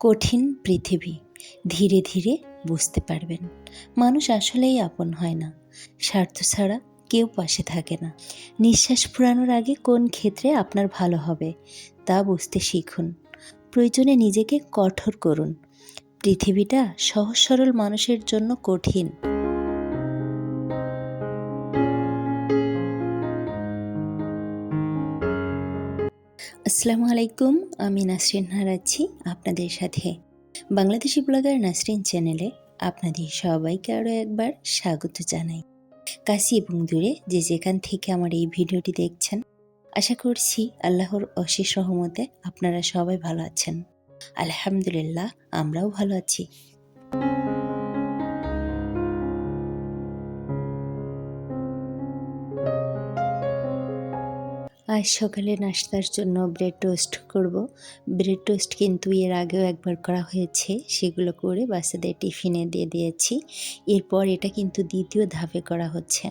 কঠিন পৃথিবী, ধীরে ধীরে বুঝতে পারবেন। মানুষ আসলেই আপন হয় না। স্বার্থ ছাড়া কেউ পাশে থাকে না। নিঃশ্বাস ফুরানোর আগে কোন ক্ষেত্রে আপনার ভালো হবে, তা বুঝতে শিখুন। প্রয়োজনে নিজেকে কঠোর করুন। পৃথিবীটা সহজ সরল মানুষের জন্য কঠিন। আসসালামু আলাইকুম, আমি নাসরিন হারাচ্ছি আপনাদের সাথে। বাংলাদেশি ব্লগার নাসরিন চ্যানেলে আপনাদের সবাইকে আরও একবার স্বাগত জানাই। কাশি এবং দূরে যে যেখান থেকে আমার এই ভিডিওটি দেখছেন, আশা করছি আল্লাহর অশেষ রহমতে আপনারা সবাই ভালো আছেন। আলহামদুলিল্লাহ, আমরাও ভালো আছি। আজ সকালে নাস্তার জন্য ব্রেড টোস্ট করব। ব্রেড টোস্ট কিন্তু এর আগেও একবার করা হয়েছে, সেগুলো করে বাচ্চাদের টিফিনে দিয়ে দিয়েছি। এরপর এটা কিন্তু দ্বিতীয় ধাপে করা হচ্ছে।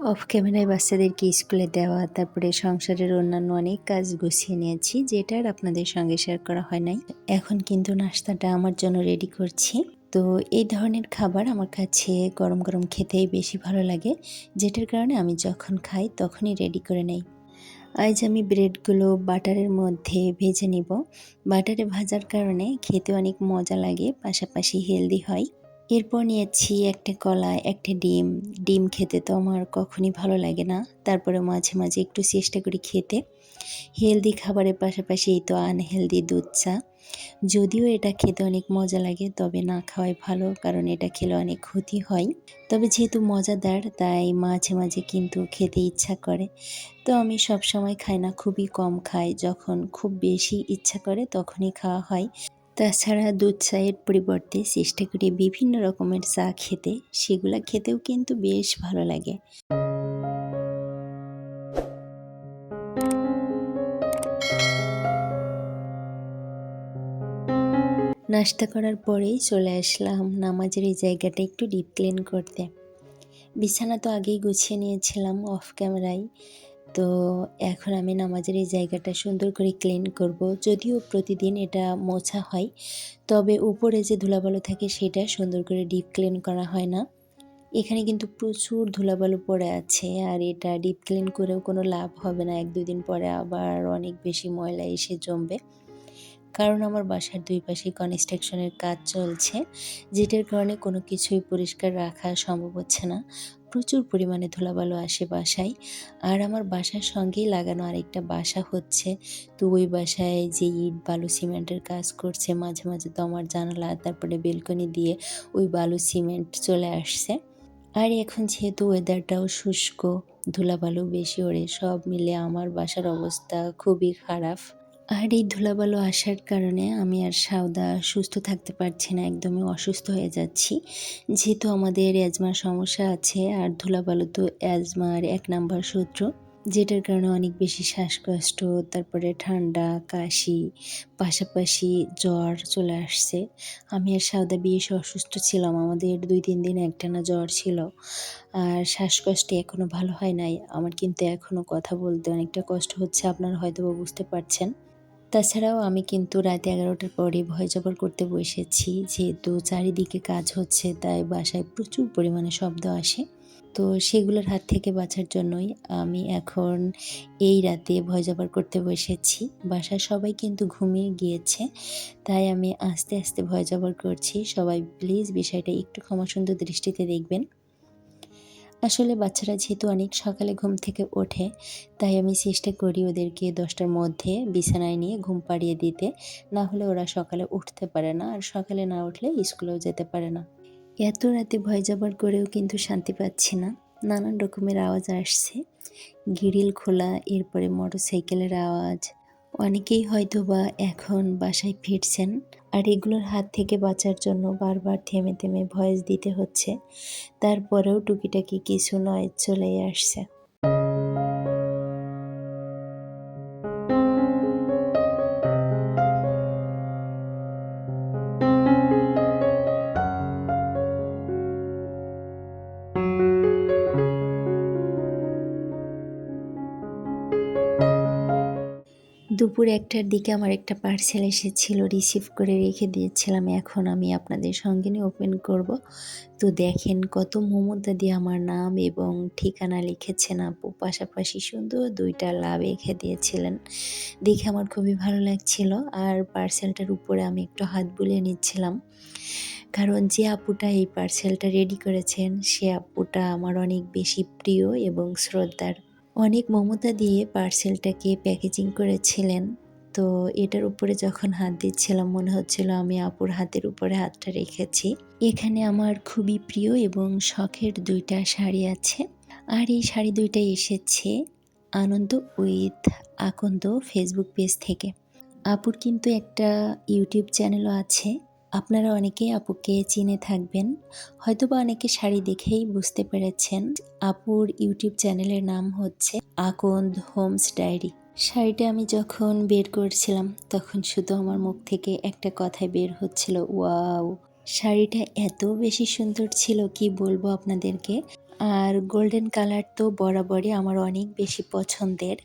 অফ ক্যামেরায় বাচ্চাদেরকে স্কুলে দেওয়া, তারপরে সংসারের অন্যান্য অনেক কাজ গুছিয়ে নিয়েছি, যেটা আর আপনাদের সঙ্গে শেয়ার করা হয় নাই। এখন কিন্তু নাস্তাটা আমার জন্য রেডি করছি। তো এই ধরনের খাবার আমার কাছে গরম গরম খেতেই বেশি ভালো লাগে, যেটার কারণে আমি যখন খাই তখনই রেডি করে নেই। আজ আমি ব্রেডগুলো বাটারের মধ্যে ভেজে নিব। বাটারে ভাজার কারণে খেতে অনেক মজা লাগে, পাশাপাশি হেলদি হয়। এরপর নিয়েছি একটা কলা, একটা ডিম। ডিম খেতে তো আমার কখনই ভালো লাগে না। তারপরে মাঝে মাঝে একটু চেষ্টা করি খেতে। হেলদি খাবারের পাশাপাশি এই তো আনহেলদি দুধ চা। যদিও এটা খেতে অনেক মজা লাগে, তবে না খাওয়াই ভালো, কারণ এটা খেলে অনেক ক্ষতি হয়। তবে যেহেতু মজাদার, তাই মাঝে মাঝে কিন্তু খেতে ইচ্ছা করে। তো আমি সব সময় খাই না, খুবই কম খাই। যখন খুব বেশি ইচ্ছা করে তখনই খাওয়া হয়। তাছাড়া দুধ চায়ের পরিবর্তে চেষ্টা করি বিভিন্ন রকমের চা খেতে। সেগুলো খেতেও কিন্তু বেশ ভালো লাগে। নাস্তা করার পরেই চলে আসলাম নামাজের এই জায়গাটা একটু ডিপ ক্লিন করতে। বিছানা তো আগেই গুছিয়ে নিয়েছিলাম অফ ক্যামেরায় তো এখন আমি নামাজের এই জায়গাটা সুন্দর করে ক্লিন করব। যদিও প্রতিদিন এটা মোছা হয়, তবে উপরে যে ধুলাবালু থাকে সেটা সুন্দর করে ডিপ ক্লিন করা হয় না। এখানে কিন্তু প্রচুর ধুলাবালু পড়ে আছে, আর এটা ডিপ ক্লিন করেও কোনো লাভ হবে না। এক দুদিন পরে আবার অনেক বেশি ময়লা এসে জমবে। কারণ আমার বাসার দুই পাশে কনস্ট্রাকশনের কাজ চলছে, যেটার কারণে কোনো কিছুই পরিষ্কার রাখা সম্ভব হচ্ছে না। প্রচুর পরিমাণে ধুলাবালু আসে বাসায়, আর আমার বাসার সঙ্গেই লাগানো আরেকটা বাসা হচ্ছে। তো ওই বাসায় যে ইট, বালু, সিমেন্টের কাজ করছে, মাঝে মাঝে তো আমার জানালা, তারপরে বেলকনি দিয়ে ওই বালু, সিমেন্ট চলে আসছে। আর এখন যেহেতু ওয়েদারটাও শুষ্ক, ধুলাবালু বেশি ওড়ে, সব মিলে আমার বাসার অবস্থা খুবই খারাপ। আর এই ধুলাবালু আসার কারণে আমি আর সাউদা সুস্থ থাকতে পারছি না, একদমই অসুস্থ হয়ে যাচ্ছি। যেহেতু আমাদের অ্যাজমার সমস্যা আছে, আর ধুলাবালু তো অ্যাজমার এক নাম্বার সূত্র যেটার কারণে অনেক বেশি শ্বাসকষ্ট, তারপরে ঠান্ডা, কাশি, পাশাপাশি জ্বর চলে আসছে। আমি আর সাউদা বেশ অসুস্থ ছিলাম, আমাদের দুই তিন দিন একটানা জ্বর ছিল। আর শ্বাসকষ্টে এখনও ভালো হয় নাই, আমার কিন্তু এখনও কথা বলতে অনেকটা কষ্ট হচ্ছে, আপনারা হয়তো বুঝতে পারছেন। তাছাড়াও আমি কিন্তু রাত এগারোটার পরে ভয় জবর করতে বসেছি, যেহেতু চারিদিকে কাজ হচ্ছে, তাই বাসায় প্রচুর পরিমাণে শব্দ আসে। তো সেগুলোর হাত থেকে বাঁচার জন্যই আমি এখন এই রাতে ভয় জবর করতে বসেছি। বাসার সবাই কিন্তু ঘুমিয়ে গিয়েছে, তাই আমি আস্তে আস্তে ভয় জবর করছি। সবাই প্লিজ বিষয়টা একটু ক্ষমা সুন্দর দৃষ্টিতে দেখবেন। আসলে বাচ্চারা যেহেতু অনেক সকালে ঘুম থেকে ওঠে, তাই আমি চেষ্টা করি ওদেরকে দশটার মধ্যে বিছানায় নিয়ে ঘুম পাড়িয়ে দিতে। না হলে ওরা সকালে উঠতে পারে না, আর সকালে না উঠলে স্কুলেও যেতে পারে না। এত রাতে ভয় যাবার করেও কিন্তু শান্তি পাচ্ছি না। নানান রকমের আওয়াজ আসছে। গিরিল খোলা, এরপরে মোটর সাইকেলের আওয়াজ অনেকেই হয়তো বা এখন বাসায় ফিরছেন আর এগুলোর হাত থেকে বাঁচার জন্য বারবার থেমে থেমে ভয়েস দিতে হচ্ছে। তারপরেও টুকিটাকি কিছু নয় চলে আসছে। দুপুর একটার দিকে আমার একটা পার্সেল এসেছিল রিসিভ করে রেখে দিয়েছিলাম। এখন আমি আপনাদের সঙ্গে নিয়ে ওপেন করব। তো দেখেন কত মমতা দিয়ে আমার নাম এবং ঠিকানা লিখেছেন আপু। পাশাপাশি সুন্দর দুইটা লাভ রেখে দিয়েছিলেন। দেখে আমার খুবই ভালো লাগছিল আর পার্সেলটার উপরে আমি একটু হাত বুলিয়ে নিচ্ছিলাম। কারণ যে আপুটা এই পার্সেলটা রেডি করেছেন, সে আপুটা আমার অনেক বেশি প্রিয় এবং শ্রদ্ধার। অনেক মমতা দিয়ে পার্সেলটাকে প্যাকেজিং করেছিলেন। তো এটার উপরে যখন হাত দিচ্ছিলাম, মনে হচ্ছিল আমি আপুর হাতের উপরে হাতটা রেখেছি। এখানে আমার খুবই প্রিয় এবং শখের দুইটা শাড়ি আছে। আর এই শাড়ি দুইটাই এসেছে Anondo with Akondo Facebook page থেকে। আপুর কিন্তু একটা ইউটিউব চ্যানেলও আছে। আপনারা অনেকেই আপুকে চিনে থাকবেন, হয়তোবা অনেকে শাড়ি দেখেই বুঝতে পেরেছেন আপুর ইউটিউব চ্যানেলের নাম হচ্ছে আকন্দ হোমস ডায়েরি। শাড়িটা আমি যখন বের করছিলাম, তখন শুধু আমার মুখ থেকে একটা কথাই বের হচ্ছিল, ওয়াও, শাড়িটা এত বেশি সুন্দর ছিল, কি বলব আপনাদেরকে? আর গোল্ডেন কালার তো বরাবরই আমার অনেক বেশি পছন্দের।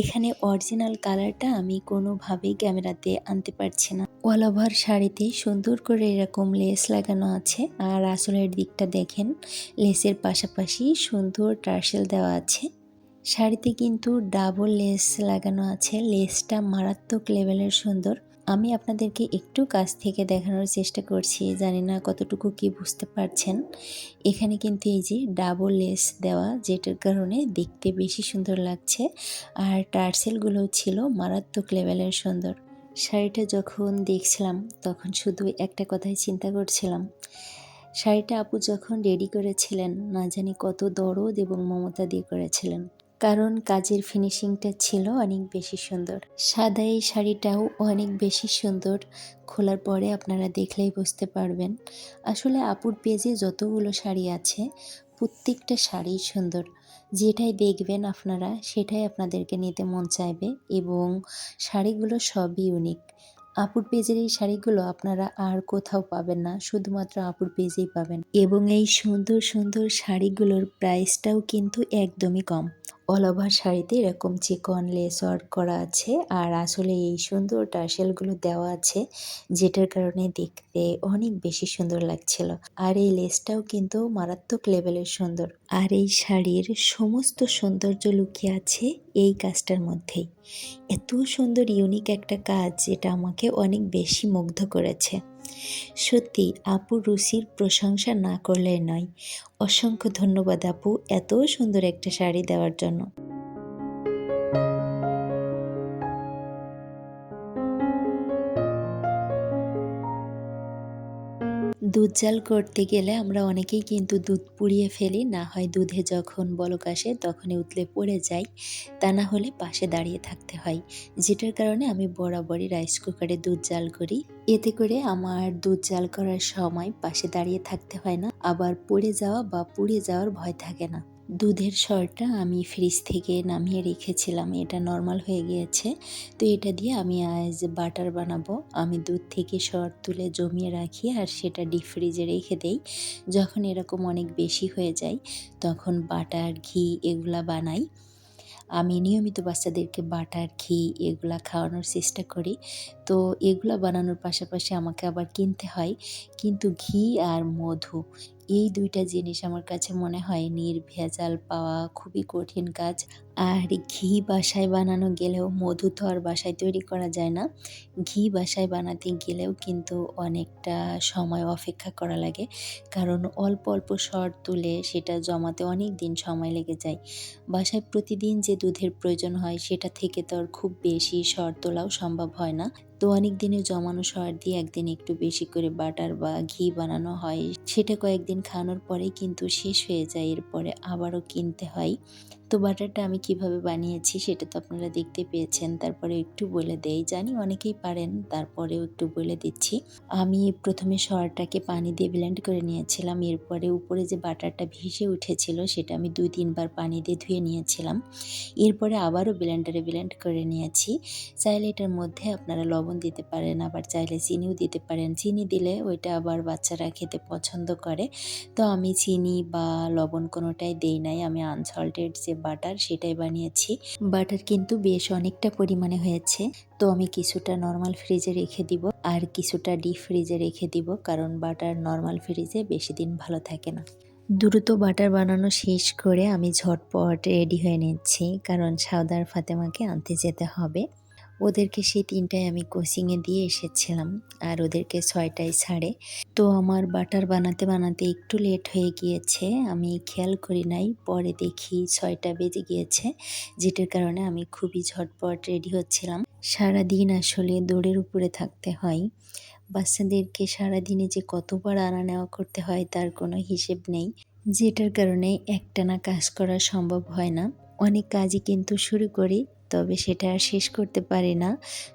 এখানে অরিজিনাল কালারটা আমি কোনোভাবেই ক্যামেরাতে আনতে পারছি না। অল ওভার শাড়িতে সুন্দর করে এরকম লেস লাগানো আছে। আর আসলের দিকটা দেখেন লেসের পাশাপাশি সুন্দর টার্সেল দেওয়া আছে। শাড়িতে কিন্তু ডাবল লেস লাগানো আছে। লেসটা মারাত্মক লেভেলের সুন্দর। আমি আপনাদেরকে একটু কাছ থেকে দেখানোর চেষ্টা করছি, জানি না কতটুকু কি বুঝতে পারছেন। এখানে কিন্তু এই যে ডাবল লেস দেওয়া, যেটার কারণে দেখতে বেশি সুন্দর লাগছে। আর টার্সেলগুলো ছিল মারাত্মক লেভেলের সুন্দর। শাড়িটা যখন দেখছিলাম, তখন শুধু একটা কথাই চিন্তা করছিলাম। শাড়িটা আপু যখন রেডি করেছিলেন, না জানি কত দরদ এবং মমতা দিয়ে করেছিলেন। কারণ কাজের ফিনিশিংটা ছিল অনেক বেশি সুন্দর। সাদা এই শাড়িটাও অনেক বেশি সুন্দর। খোলার পরে আপনারা দেখলেই বুঝতে পারবেন। আসলে আপুর পেজে যতগুলো শাড়ি আছে, প্রত্যেকটা শাড়িই সুন্দর। যেটাই দেখবেন আপনারা, সেটাই আপনাদেরকে নিতে মন চাইবে এবং শাড়িগুলো সবই ইউনিক আপুর পেজের এই শাড়িগুলো আপনারা আর কোথাও পাবেন না, শুধুমাত্র আপুর পেজেই পাবেন। এবং এই সুন্দর সুন্দর শাড়িগুলোর প্রাইসটাও কিন্তু একদমই কম। অল ওভার শাড়িতে এরকম চিকন লেস ওয়ার্ক করা আছে। আর আসলে এই সুন্দর টার্সেলগুলো দেওয়া আছে, যেটার কারণে দেখতে অনেক বেশি সুন্দর লাগছিল। আর এই লেসটাও কিন্তু মারাত্মক লেভেলের সুন্দর। আর এই শাড়ির সমস্ত সৌন্দর্য লুকিয়ে আছে এই কাজটার মধ্যেই। এত সুন্দর, ইউনিক একটা কাজ, যেটা আমাকে অনেক বেশি মুগ্ধ করেছে। সত্যি, আপু রুচির প্রশংসা না করলে নয়। অসংখ্য ধন্যবাদ আপু, এত সুন্দর একটা শাড়ি দেওয়ার জন্য। দুধ জাল করতে গেলে আমরা অনেকেই কিন্তু দুধ পুড়িয়ে ফেলি, না হয় দুধে যখন বলক আসে তখনই উতলে পড়ে যায় তা না হলে পাশে দাঁড়িয়ে থাকতে হয়, যেটার কারণে আমি বরাবরই রাইস কুকারে দুধ জাল করি। এতে করে আমার দুধ জাল করার সময় পাশে দাঁড়িয়ে থাকতে হয় না, আবার পড়ে যাওয়া বা পুড়ে যাওয়ার ভয় থাকে না। দুধের সরটা আমি ফ্রিজ থেকে নামিয়ে রেখেছিলাম, এটা নর্মাল হয়ে গিয়েছে। তো এটা দিয়ে আমি আজ বাটার বানাবো। আমি দুধ থেকে সর তুলে জমিয়ে রাখি আর সেটা ডিপ ফ্রিজে রেখে দেই। যখন এরকম অনেক বেশি হয়ে যায়, তখন বাটার ঘি এগুলা বানাই। আমি নিয়মিত বাচ্চাদেরকে বাটার ঘি এগুলা খাওয়ানোর চেষ্টা করি। তো এগুলা বানানোর পাশাপাশি আমাকে আবার কিনতে হয়। কিন্তু ঘি আর মধু এই দুইটা জিনিস আমার কাছে মনে হয় নির্ভেজাল পাওয়া খুবই কঠিন কাজ। আর ঘি বাসায় বানানো গেলেও মধু তো আর বাসায় তৈরি করা যায় না। ঘি বাসায় বানাতে গেলেও কিন্তু অনেকটা সময় অপেক্ষা করা লাগে। কারণ অল্প অল্প সর তুলে সেটা জমাতে অনেক দিন সময় লেগে যায়। বাসায় প্রতিদিন যে দুধের প্রয়োজন হয় সেটা থেকে তো আর খুব বেশি সর তোলাও সম্ভব হয় না। তো অনেক দিনে জমানো সর দিয়ে একদিন একটু বেশি করে বাটার বা ঘি বানানো হয়। সেটা কয়েকদিন খাওয়ানোর পরেই কিন্তু শেষ হয়ে যায়। এরপরে আবারও কিনতে হয়। তো বাটারটা আমি কীভাবে বানিয়েছি সেটা তো আপনারা দেখতে পেয়েছেন। তারপরে একটু বলে দেই, জানি অনেকেই পারেন, তারপরেও একটু বলে দিচ্ছি। আমি প্রথমে সরটাকে পানি দিয়ে ব্লেন্ড করে নিয়েছিলাম, এরপরে উপরে যে বাটারটা ভেসে উঠেছিল সেটা আমি দুই, তিনবার পানি দিয়ে ধুয়ে নিয়েছিলাম। এরপরে আবারও ব্লেন্ডারে ব্লেন্ড করে নিয়েছি। চাইলে এটার মধ্যে আপনারা লবণ দিতে পারেন, আবার চাইলে চিনিও দিতে পারেন। চিনি দিলে ওইটা আবার বাচ্চারা খেতে পছন্দ করে। তো আমি চিনি বা লবণ কোনোটাই দেই নাই, আমি আনসল্টেড যে বাটার সেটাই বানিয়েছি। বাটার কিন্তু বেশ অনেকটা পরিমাণে হয়েছে। তো আমি কিছুটা নর্মাল ফ্রিজে রেখে দিব আর কিছুটা ডিপ ফ্রিজে রেখে দিব কারণ বাটার নর্মাল ফ্রিজে বেশি দিন ভালো থাকে না। দ্রুত বাটার বানানো শেষ করে আমি ঝটপট রেডি হয়ে নিচ্ছি কারণ সাউদার ফাতেমাকে আনতে যেতে হবে। ওদেরকে সেই তিনটায় আমি কোচিংয়ে দিয়ে এসেছিলাম, আর ওদেরকে ছয়টায় ছাড়ে। তো আমার বাটার বানাতে বানাতে একটু লেট হয়ে গিয়েছে, আমি খেয়াল করি নাই, পরে দেখি ছয়টা বেজে গিয়েছে, যেটার কারণে আমি খুবই ঝটপট রেডি হচ্ছিলাম। সারা দিন আসলে দৌড়ের উপরে থাকতে হয়। বাচ্চাদেরকে সারাদিনে যে কতবার আনা নেওয়া করতে হয় তার কোনো হিসেব নেই, যেটার কারণে একটানা কাজ করা সম্ভব হয় না। অনেক কাজই কিন্তু শুরু করি তবে সেটা আর শেষ করতে পারি না।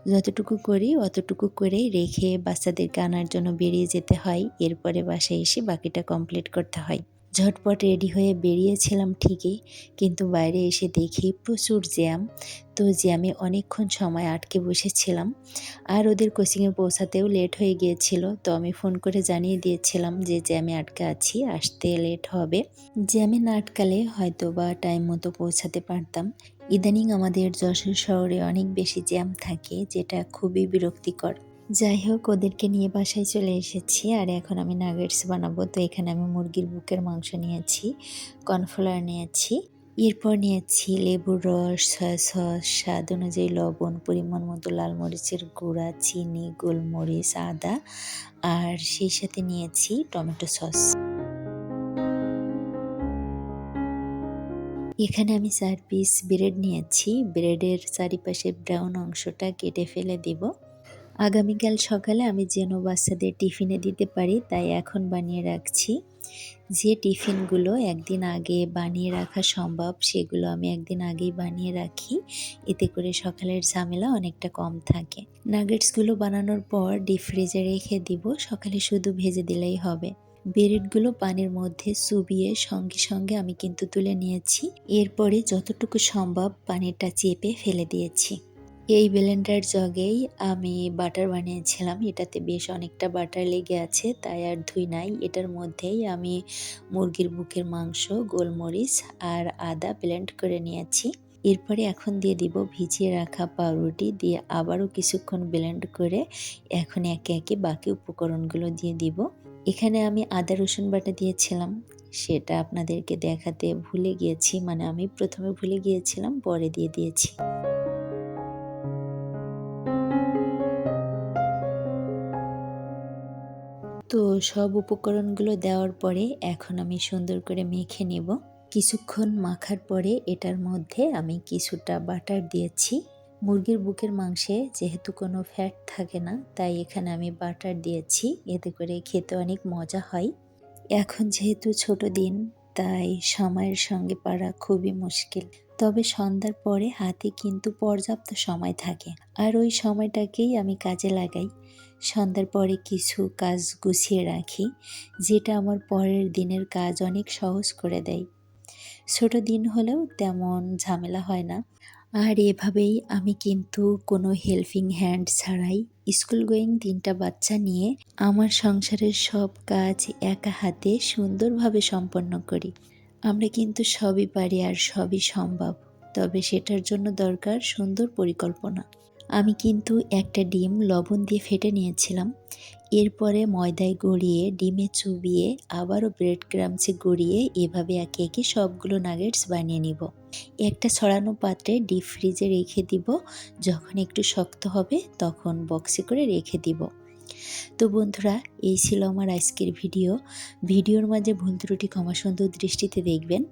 যতটুকু করি, অতটুকু করেই রেখে বাচ্চাদেরকে আনার জন্য বেরিয়ে যেতে হয়। এরপরে বাসায় এসে বাকিটা কমপ্লিট করতে হয়। ঝটপট রেডি হয়ে বেরিয়েছিলাম ঠিকই, কিন্তু বাইরে এসে দেখি প্রচুর জ্যাম। তো জ্যামে অনেকক্ষণ সময় আটকে বসেছিলাম। আর ওদের কোচিংয়ে পৌঁছাতেও লেট হয়ে গিয়েছিল। তো আমি ফোন করে জানিয়ে দিয়েছিলাম যে জ্যামে আটকে আছি, আসতে লেট হবে। জ্যামে না আটকালে হয়তো বা টাইম মতো পৌঁছাতে পারতাম। ইদানিং আমাদের যশোর শহরে অনেক বেশি জ্যাম থাকে, যেটা খুবই বিরক্তিকর। যাই হোক, ওদেরকে নিয়ে বাসায় চলে এসেছি, আর এখন আমি নাগেটস বানাবো। তো এখানে আমি মুরগির বুকের মাংস নিয়েছি, কর্নফ্লাওয়ার নিয়েছি, এরপর নিয়েছি লেবুর রস সয়া সস স্বাদ অনুযায়ী লবণ, পরিমাণ মতো লাল মরিচের গুঁড়া, চিনি, গোলমরিচ, আদা, আর সেই সাথে নিয়েছি টমেটো সস এখানে আমি চার পিস ব্রেড নিয়েছি। ব্রেডের চারিপাশে ব্রাউন অংশটা কেটে ফেলে দিব। আগামীকাল সকালে আমি যেন বাচ্চাদের টিফিনে দিতে পারি, তাই এখন বানিয়ে রাখছি। যে টিফিনগুলো একদিন আগে বানিয়ে রাখা সম্ভব, সেগুলো আমি একদিন আগেই বানিয়ে রাখি। এতে করে সকালের ঝামেলা অনেকটা কম থাকে। নাগেটসগুলো বানানোর পর ডিপ ফ্রিজে রেখে দিব। সকালে শুধু ভেজে দিলেই হবে। ব্রেডগুলো পানির মধ্যে চুবিয়ে সঙ্গে সঙ্গে আমি কিন্তু তুলে নিয়েছি। এরপরে যতটুকু সম্ভব পানিটা চেপে ফেলে দিয়েছি। এই ব্লেন্ডার জগেই আমি বাটার বানিয়েছিলাম। এটাতে বেশ অনেকটা বাটার লেগে আছে, তাই আর ধুই নাই। এটার মধ্যেই আমি মুরগির বুকের মাংস, গোলমরিচ আর আদা ব্লেন্ড করে নিয়েছি। এরপরে এখন দিয়ে দিব ভিজিয়ে রাখা পাউরুটি, দিয়ে আবারও কিছুক্ষণ ব্লেন্ড করে এখন একে একে বাকি উপকরণগুলো দিয়ে দিব। এখানে আমি আদা রসুন বাটা দিয়েছিলাম। সেটা আপনাদেরকে দেখাতে ভুলে গিয়েছি মানে আমি প্রথমে ভুলে গিয়েছিলাম, পরে দিয়ে দিয়েছি। তো সব উপকরণগুলো দেওয়ার পরে এখন আমি সুন্দর করে মেখে নেব। কিছুক্ষণ মাখার পরে এটার মধ্যে আমি কিছুটা বাটার দিয়েছি। মুরগির বুকের মাংসে যেহেতু কোনো ফ্যাট থাকে না, তাই এখানে আমি বাটার দিয়েছি। এতে করে খেতে অনেক মজা হয়। এখন যেহেতু ছোট দিন, তাই সময়ের সঙ্গে পারা খুবই মুশকিল। তবে সন্ধ্যার পরে হাতে কিন্তু পর্যাপ্ত সময় থাকে। আর ওই সময়টাকেই আমি কাজে লাগাই। সন্ধ্যার পরে কিছু কাজ গুছিয়ে রাখি, যেটা আমার পরের দিনের কাজ অনেক সহজ করে দেয়। ছোট দিন হলেও তেমন ঝামেলা হয় না। আর এভাবেই আমি কিন্তু কোনো হেল্পিং হ্যান্ড ছাড়াই স্কুল গোয়িং তিনটা বাচ্চা নিয়ে আমার সংসারের সব কাজ একা হাতে সুন্দরভাবে সম্পন্ন করি। আমরা কিন্তু সবই পারি আর সবই সম্ভব, তবে সেটার জন্য দরকার সুন্দর পরিকল্পনা। আমি কিন্তু একটা ডিম লবণ দিয়ে ফেটে নিয়েছিলাম। এরপরে ময়দায় গড়িয়ে, ডিমে চুবিয়ে, আবারও ব্রেড ক্রামসে গড়িয়ে এভাবে একে একে সবগুলো নাগেটস বানিয়ে নিব। একটা ছড়ানো পাত্রে ডিপ ফ্রিজে রেখে দিব। যখন একটু শক্ত হবে, তখন বক্সে করে রেখে দিব। তো বন্ধুরা, এই ছিল আমার আজকের ভিডিও ভিডিওর মাঝে ভুল ত্রুটি, ক্ষমা সুন্দর দৃষ্টিতে দেখবেন।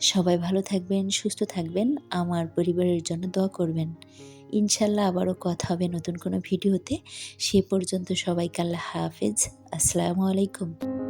সবাই ভালো থাকবেন, সুস্থ থাকবেন। আমার পরিবারের জন্য দোয়া করবেন। ইনশাল্লাহ আবারও কথা হবে নতুন কোনো ভিডিওতে। সে পর্যন্ত সবাইকে আল্লাহ হাফেজ। আসসালামু আলাইকুম।